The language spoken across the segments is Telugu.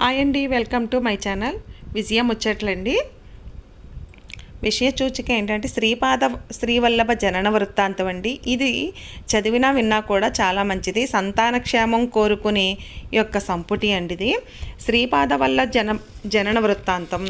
హాయ్ అండి welcome to my channel. Vijaya ముచ్చట్లండి. విషయ సూచిక ఏంటంటే శ్రీపాద శ్రీవల్లభ జనన వృత్తాంతం అండి ఇది చదివినా విన్నా కూడా చాలా మంచిది. సంతానక్షేమం కోరుకునే యొక్క సంపుటి అండి ఇది. శ్రీపాద వల్ల జన జనన వృత్తాంతం.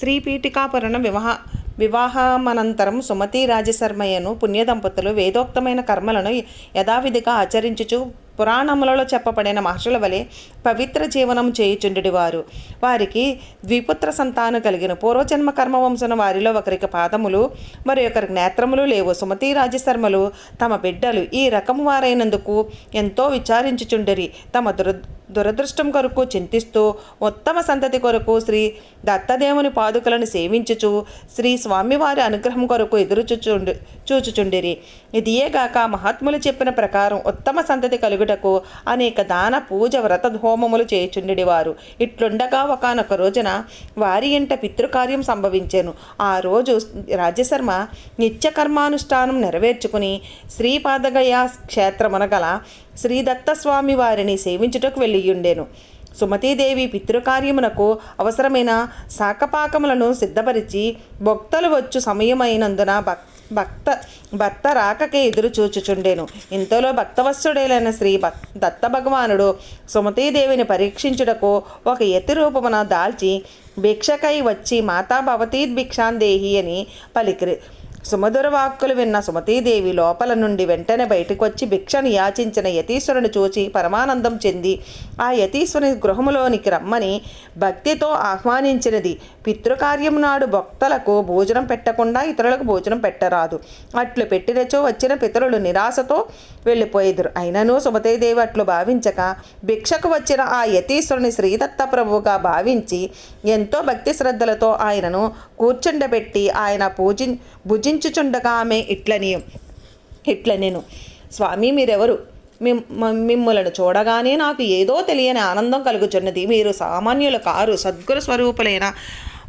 శ్రీపీఠికాపురణ వివాహ వివాహమనంతరం సుమతి రాజశర్మయ్యను పుణ్యదంపతులు వేదోక్తమైన కర్మలను యథావిధిగా ఆచరించుచు పురాణములలో చెప్పబడిన మహర్షుల వలె పవిత్ర జీవనం చేయుచుండెడి వారు వారికి ద్విపుత్ర సంతానం కలిగిన పూర్వజన్మ కర్మ వంశన వారిలో ఒకరికి పాదములు మరి ఒకరికి నేత్రములు లేవు. సుమతి రాజశర్మలు తమ బిడ్డలు ఈ రకము వారైనందుకు ఎంతో విచారించుచుండరి. తమ దుర్ దురదృష్టం కొరకు చింతిస్తూ ఉత్తమ సంతతి కొరకు శ్రీ దత్తదేవుని పాదుకలను సేవించుచు శ్రీ స్వామివారి అనుగ్రహం కొరకు ఎదురుచుచుండు చూచుచుండిరి. ఇదియేగాక మహాత్ములు చెప్పిన ప్రకారం ఉత్తమ సంతతి కలుగుటకు అనేక దాన పూజ వ్రత హోమములు చేయుచుండెడి వారు ఇట్లుండగా ఒకనొక రోజున వారి ఇంట పితృకార్యం సంభవించాను. ఆ రోజు రాజ్యశర్మ నిత్యకర్మానుష్ఠానం నెరవేర్చుకుని శ్రీపాదగయ క్షేత్రమున గల శ్రీదత్తస్వామి వారిని సేవించుటకు వెళ్ళియుండెను. సుమతీదేవి పితృకార్యమునకు అవసరమైన శాకపాకములను సిద్ధపరిచి భక్తలు వచ్చు సమయమైనందున భక్ భక్త భర్త రాకకే ఎదురు చూచుచుండెను. ఇంతలో భక్తవత్సుడైన శ్రీ భక్ దత్త భగవానుడు సుమతీదేవిని పరీక్షించుటకు ఒక యతి రూపమున దాల్చి భిక్షకై వచ్చి మాతా భవతీ భిక్షాందేహి అని పలికిరి సుమధుర వాక్కులు విన్న సుమతీదేవి లోపల నుండి వెంటనే బయటకు వచ్చి భిక్షను యాచించిన యతీశ్వరుని చూచి పరమానందం చెంది ఆ యతీశ్వరుని గృహములోనికి రమ్మని భక్తితో ఆహ్వానించినది. పితృకార్యం నాడు భక్తులకు భోజనం పెట్టకుండా ఇతరులకు భోజనం పెట్టరాదు. అట్లు పెట్టినచో వచ్చిన పితరులు నిరాశతో వెళ్ళిపోయేదురు. అయినను సుమతీదేవి అట్లు భావించక భిక్షకు వచ్చిన ఆ యతీశ్వరుని శ్రీదత్త ప్రభువుగా భావించి ఎంతో భక్తి శ్రద్ధలతో ఆయనను కూర్చుండబెట్టి ఆయన పూజి భుజించుచుండగా ఆమె ఇట్లని ఇట్ల నేను స్వామి మీరెవరు? మిమ్ చూడగానే నాకు ఏదో తెలియని ఆనందం కలుగుచున్నది. మీరు సామాన్యులు కారు. సద్గురు స్వరూపులైన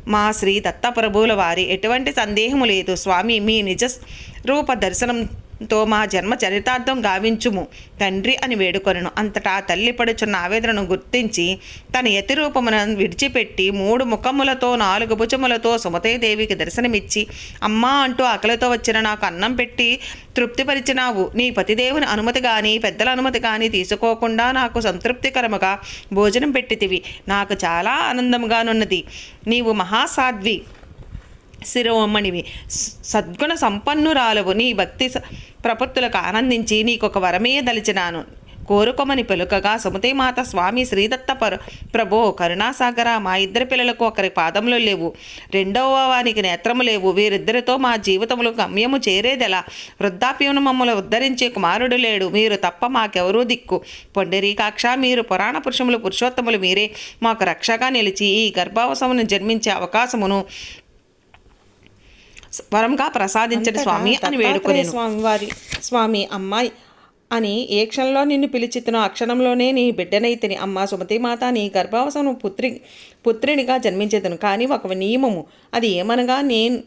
మా శ్రీ దత్తప్రభువుల వారి ఎటువంటి సందేహము లేదు. స్వామి మీ నిజ రూప తో మా జన్మ చరితార్థం గావించుము. తండ్రి అని వేడుకొనను. అంతటా తల్లి పడుచున్న ఆవేదనను గుర్తించి తన యతిరూపమును విడిచిపెట్టి మూడు ముఖములతో నాలుగు భుజములతో సుమతేదేవికి దర్శనమిచ్చి అమ్మా అంటూ ఆకలితో వచ్చిన నాకు అన్నం పెట్టి తృప్తిపరిచినావు. నీ పతిదేవుని అనుమతి కానీ పెద్దల అనుమతి కానీ తీసుకోకుండా నాకు సంతృప్తికరముగా భోజనం పెట్టితివి. నాకు చాలా ఆనందంగానున్నది నీవు మహాసాధ్వి. శిరోమణివి సద్గుణ సంపన్నురాలవు. నీ భక్తి స- ప్రపత్తులకు ఆనందించి నీకొక వరమే దలిచినాను. కోరుకోమని పలుకగా సుమతిమాత స్వామి శ్రీదత్త పర ప్రభో కరుణాసాగర మా ఇద్దరి పిల్లలకు ఒకరి పాదములు లేవు. రెండవ వానికి నేత్రము లేవు. వీరిద్దరితో మా జీవితములు గమ్యము చేరేదెలా. వృద్ధాప్యమును మమ్మల్ని ఉద్ధరించే కుమారుడు లేడు. మీరు తప్ప మాకెవరూ దిక్కు. పొండరీకాక్ష మీరు పురాణ పురుషములు పురుషోత్తములు మీరే మాకు రక్షగా నిలిచి ఈ గర్భావసమును జన్మించే అవకాశమును వరంగా ప్రసాదించండి స్వామి అని వేడుకొనేను. స్వామి వారి స్వామి అమ్మాయి అని ఏ క్షణంలో నిన్ను పిలిచితునో ఆ క్షణంలోనే నీ బిడ్డనైతిని అమ్మ సుమతి మాత నీ గర్భావసనం పుత్రి పుత్రినిగా జన్మించేదను. కానీ ఒక నియమము. అది ఏమనగా నేను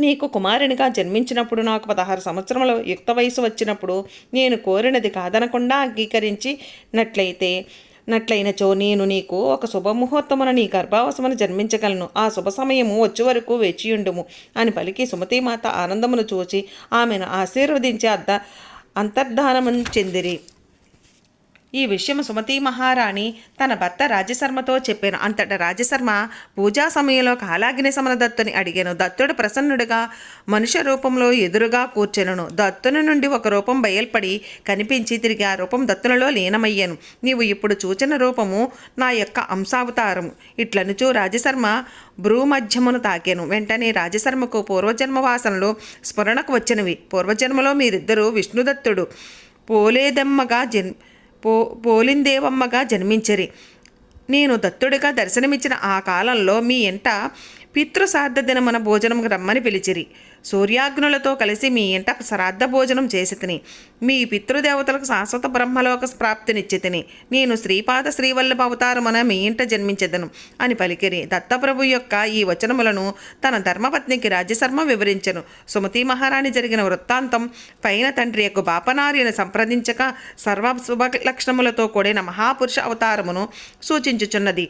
నీకు కుమారునిగా జన్మించినప్పుడు నాకు పదహారు సంవత్సరముల యుక్త వయసు వచ్చినప్పుడు నేను కోరినది కాదనకుండా అంగీకరించినట్లయితే నట్లయినచో నేను నీకు ఒక శుభముహూర్తమున నీ గర్భావసమును జన్మించగలను. ఆ శుభ సమయము వచ్చే వరకు వేచియుండుము. అని పలికి సుమతీమాత ఆనందమును చూచి ఆమెను ఆశీర్వదించి అర్ధ అంతర్ధానమును చెందిరి. ఈ విషయం సుమతి మహారాణి తన భర్త రాజశర్మతో చెప్పాను అంతటా రాజశర్మ పూజా సమయంలో కాలాగ్ని సమన దత్తుని అడిగాను. దత్తుడు ప్రసన్నుడిగా మనుష్య రూపంలో ఎదురుగా కూర్చెను దత్తుని నుండి ఒక రూపం బయల్పడి కనిపించి తిరిగి ఆ రూపం దత్తునిలో లీనమయ్యాను. నీవు ఇప్పుడు చూచిన రూపము నా యొక్క అంశావతారం ఇట్లనుచూ రాజశర్మ భ్రూమధ్యమును తాకాను. వెంటనే రాజశర్మకు పూర్వజన్మ వాసనలు స్మరణకు వచ్చినవి. పూర్వజన్మలో మీరిద్దరూ విష్ణుదత్తుడు. పోలేదమ్మగా జన్ పో పోలిందేవమ్మగా జన్మించరి. నేను దత్తుడిగా దర్శనమిచ్చిన ఆ కాలంలో మీ ఇంట పితృసార్థ దినమున భోజనం రమ్మని పిలిచిరి. సూర్యాగ్నులతో కలిసి మీ ఇంట శ్రాద్ధ భోజనం చేసి తిని. మీ పితృదేవతలకు శాశ్వత బ్రహ్మలోక ప్రాప్తినిచ్చి తిని. నేను శ్రీపాద శ్రీవల్లభ అవతారమున మీ ఇంట జన్మించెదను అని పలికిరి. దత్తప్రభు యొక్క ఈ వచనములను తన ధర్మపత్నికి రాజ్యశర్మ వివరించెను. సుమతి మహారాణి జరిగిన వృత్తాంతం పైన తండ్రి యొక్క బాపనార్యను సంప్రదించక సర్వ శుభ లక్షణములతో కూడిన మహాపురుష అవతారమును సూచించుచున్నది.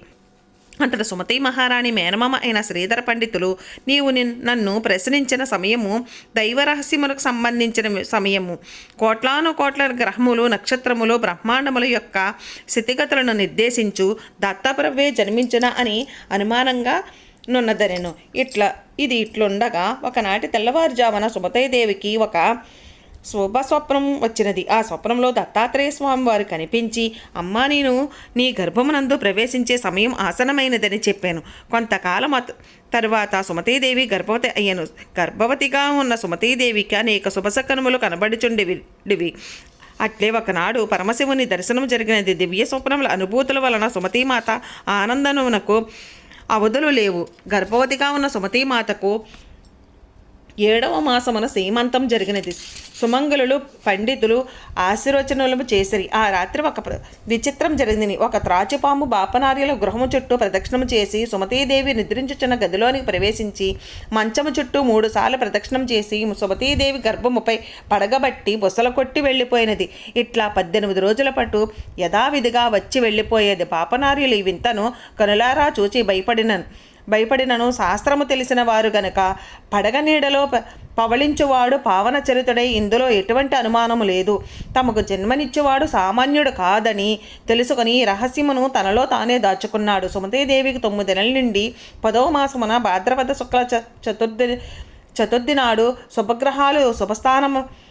అంతట సుమతి మహారాణి మేనమామ అయిన శ్రీధర పండితులు నీవు నన్ను ప్రశ్నించిన సమయము దైవరహస్యములకు సంబంధించిన సమయము. కోట్లాను కోట్ల గ్రహములు నక్షత్రములు బ్రహ్మాండముల యొక్క స్థితిగతులను నిర్దేశించు దత్తప్రభే జన్మించిన అని అనుమానంగా నున్నదనెను. ఇట్లా ఇది ఇట్లుండగా ఒకనాటి తెల్లవారుజామున సుమతయ్యదేవికి ఒక శుభ స్వప్నం వచ్చినది. ఆ స్వప్నంలో దత్తాత్రేయ స్వామి వారు కనిపించి అమ్మా నేను నీ గర్భమునందు ప్రవేశించే సమయం ఆసనమైనదని చెప్పాను. కొంతకాలం తర్వాత సుమతీదేవి గర్భవతి అయ్యను. గర్భవతిగా ఉన్న సుమతీదేవికి అనేక శుభసకనములు కనబడుచుండేవి. అట్లే ఒకనాడు పరమశివుని దర్శనం జరిగినది. దివ్య స్వప్నముల అనుభూతుల వలన సుమతీమాత ఆనందమునకు అవధులు లేవు. గర్భవతిగా ఉన్న సుమతీమాతకు ఏడవ మాసమున సీమంతం జరిగినది. సుమంగళులు పండితులు ఆశీర్వచనలు చేసిరి. ఆ రాత్రి ఒక విచిత్రం జరిగింది ఒక త్రాచుపాము బాపనార్యుల గృహము చుట్టూ ప్రదక్షిణం చేసి సుమతీదేవి నిద్రించుచున్న గదిలోనికి ప్రవేశించి మంచము చుట్టూ మూడు సార్లు ప్రదక్షిణం చేసి సుమతీదేవి గర్భముపై పడగబట్టి బుసలు కొట్టి వెళ్ళిపోయినది. ఇట్లా పద్దెనిమిది రోజుల పాటు యథావిధిగా వచ్చి వెళ్ళిపోయేది పాపనార్యులు ఈ వింతను కనులారా చూచి భయపడినను. భయపడినను. శాస్త్రము తెలిసిన వారు గనక పడగ నీడలో ప- పవళించువాడు పావన చరితుడై ఇందులో ఎటువంటి అనుమానము లేదు. తమకు జన్మనిచ్చేవాడు సామాన్యుడు కాదని తెలుసుకొని రహస్యమును తనలో తానే దాచుకున్నాడు. సుమతీదేవికి తొమ్మిది నెలల నుండి పదవ మాసమున భాద్రపద శుక్ల చ చతుర్థి చతుర్థి నాడు శుభగ్రహాలు శుభస్థానము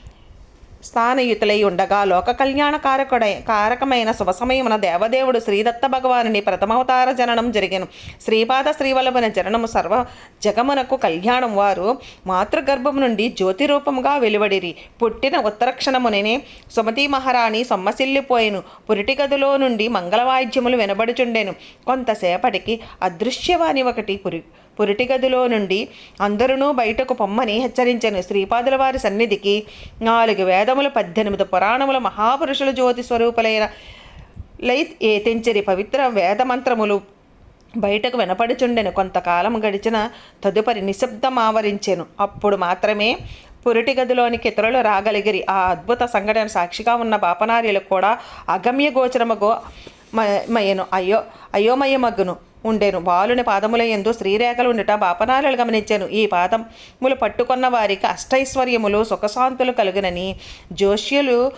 స్థానయుతులై ఉండగా లోక కళ్యాణ కారకుడై కారకమైన శుభ సమయమున దేవదేవుడు శ్రీదత్త భగవానుని ప్రథమావతార జననం జరిగను శ్రీపాద శ్రీవల్లభన జననము సర్వ జగమునకు కళ్యాణం వారు మాతృగర్భము నుండి జ్యోతి రూపముగా వెలువడిరి పుట్టిన ఉత్తరక్షణముననే సుమతి మహారాణి సొమ్మసిల్లిపోయెను పురిటి గదిలో నుండి మంగళవాయిద్యములు వినబడుచుండెను కొంతసేపటికి అదృశ్యవాణి ఒకటి పురి పురిటి గదిలో నుండి అందరూ బయటకు పొమ్మని హెచ్చరించిన. శ్రీపాదుల వారి సన్నిధికి నాలుగు వేదములు పద్దెనిమిది పురాణముల మహాపురుషుల జ్యోతి స్వరూపులైన లైత్ ఏ తెంచరి పవిత్ర వేదమంత్రములు బయటకు వినపడుచుండెను. కొంతకాలం గడిచిన తదుపరి నిశ్శబ్దం ఆవరించెను అప్పుడు మాత్రమే పురిటి గదిలోనికి ఇతరులు రాగలిగిరి. ఆ అద్భుత సంఘటన సాక్షిగా ఉన్న బాపనార్యులకు కూడా అగమ్య గోచరమగో మ- మయ్యను అయ్యో అయోమయమగ్గును ఉండేను. బాలుని పాదముల ఎందు స్త్రీరేఖలు ఉండుట బాపనాలు గమనించాను. ఈ పాదములు పట్టుకున్న వారికి అష్టైశ్వర్యములు సుఖశాంతులు కలుగునని జోష్యులు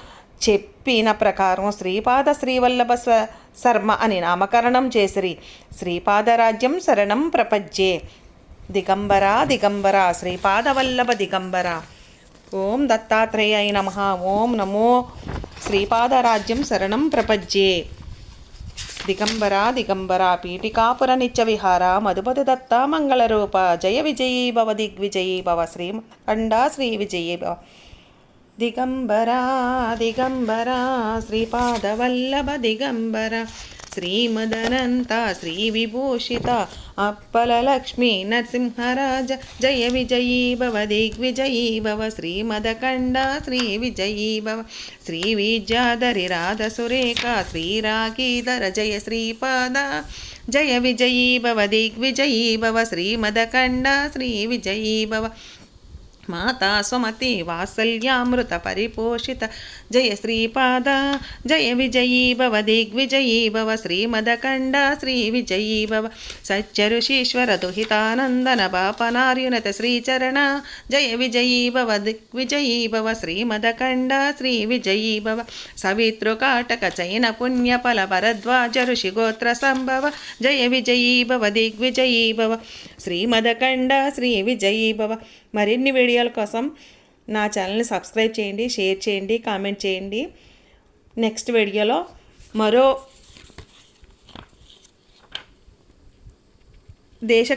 చెప్పిన ప్రకారం శ్రీపాద శ్రీవల్లభ స్వ- శర్మ అని నామకరణం చేసిరి. శ్రీపాదరాజ్యం శరణం ప్రపజ్యే. దిగంబర దిగంబర శ్రీపాదవల్లభ దిగంబర. ఓం దత్తాత్రేయ నమ. ఓం నమో శ్రీపాదరాజ్యం శరణం ప్రపజ్యే. దిగంబర దిగంబర పీఠికాపుర నిత్య విహార మధుపతి దత్త మంగళరూప జయ విజయీ భవ దిగ్విజయీ భవ శ్రీ కండా శ్రీ విజయీ భవ దిగంబర దిగంబర శ్రీపాదవల్లభ దిగంబర శ్రీమదనంత శ్రీ విభూషిత అప్పల లక్ష్మీ నరసింహరాజ జయ విజయీ భవ దిగ్విజయీ భవ శ్రీమదకండ శ్రీ విజయీ భవ శ్రీ విద్యాధరి రాధ సురేఖ శ్రీరాగీధర జయ శ్రీపాద జయ విజయీ భవ దిగ్విజయీ భవ శ్రీమదకండ శ్రీ విజయీ భవ మాతా సుమతి వాత్సల్యామృత పరిపోషిత జయ శ్రీపాద జయ విజయీ భవ దిగ్విజయీ భవ శ్రీమదకండ శ్రీ విజయీ భవ సత్యఋషీశ్వర దుహితానందన పాపనార్యునత శ్రీచరణ జయ విజయీ భవ దిగ్విజయీ భవ శ్రీమదకండ శ్రీ విజయీ భవ సవితృకాటక చైన పుణ్యఫల భరద్వాజ ఋషిగోత్ర సంభవ జయ విజయీ భవ దిగ్విజయీ భవ శ్రీమదకండ శ్రీ విజయీ భవ. మరిన్ని వీడియోల కోసం నా ఛానల్ని సబ్స్క్రైబ్ చేయండి షేర్ చేయండి కామెంట్ చేయండి. నెక్స్ట్ వీడియోలో మరో దేశ